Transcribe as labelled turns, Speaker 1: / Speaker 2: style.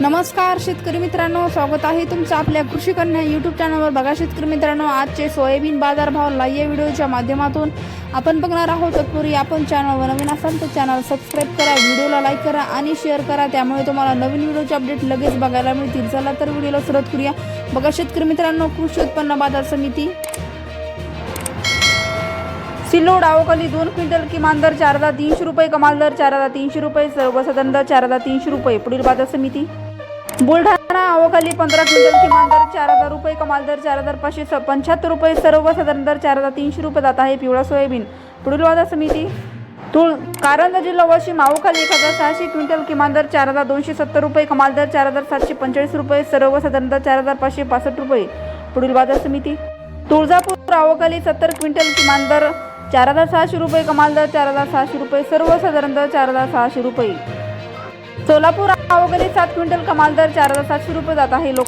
Speaker 1: नमस्कार शेतकरी मित्रांनो. स्वागत आहे तुमचं आपल्या कृषी कन्या यूट्यूब चॅनलवर बघा शेतकरी मित्रांनो आजचे सोयाबीन बाजारभाव लाईव्ह व्हिडिओच्या माध्यमातून आपण बघणार आहोत. तत्पूर्वी आपण चॅनलवर नवीन असाल तर चॅनल सबस्क्राईब करा व्हिडिओला लाईक करा आणि शेअर करा. त्यामुळे तुम्हाला नवीन व्हिडिओचे अपडेट लगेच बघायला मिळतील. चला तर व्हिडिओला सुरुवात करूया. बघा शेतकरी मित्रांनो कृषी उत्पन्न बाजार समिती. सिल्लोड आवकली दोन क्विंटल किमान दर चार हजार तीनशे रुपये. कमाल दर चार हजार तीनशे रुपये. सर्वसाधारण दर चार हजार तीनशे रुपये. पुढील बाजार समिती. बुलढाणा अवकाली पंधरा क्विंटल किमान दर चार हजार रुपये कमाल दर चार हजार पाचशे स- पंच्याहत्तर रुपये सर्वसाधारण दर चार हजार तीनशे रुपये जात आहे पिवळा सोयाबीन. पुढील बाजार समिती. तुळ कारंजा जिल्हा वाशिम अवकाली एक हजार सहाशे क्विंटल किमान दर चार हजार दोनशे सत्तर रुपये कमाल दर चार हजार सातशे पंचेचाळीस रुपये सर्वसाधारण दर चार हजार पाचशे पासष्ट रुपये. पुढील बाजार समिती. तुळजापूर आवकाली सत्तर क्विंटल किमान दर चार हजार सहाशे रुपये कमाल दर चार हजार सहाशे रुपये सर्वसाधारण दर चार हजार सहाशे रुपये. सोलापूर आवकाली सात क्विंटल कमाल दर चार हजार सातशे रुपये जात आहे लोक